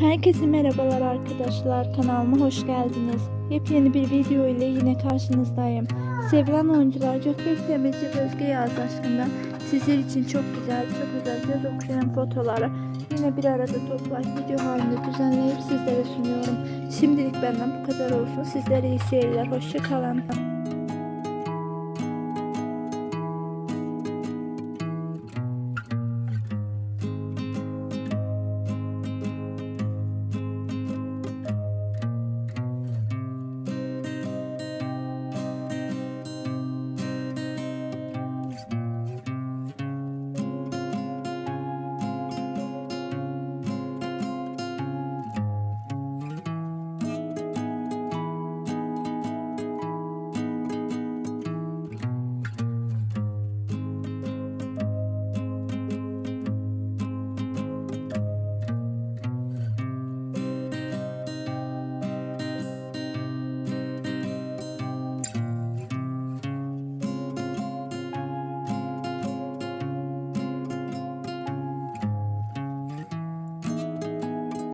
Herkese merhabalar arkadaşlar. Kanalıma hoş geldiniz. Yepyeni bir video ile yine karşınızdayım. Sevilen oyuncular Gökbek Demirci ve Özge Yağız aşkından sizler için çok güzel, çok güzel göz okuyan fotoğrafları yine bir arada toplayıp video halinde düzenleyip sizlere sunuyorum. Şimdilik benden bu kadar olsun. Sizlere iyi seyirler. Hoşçakalın.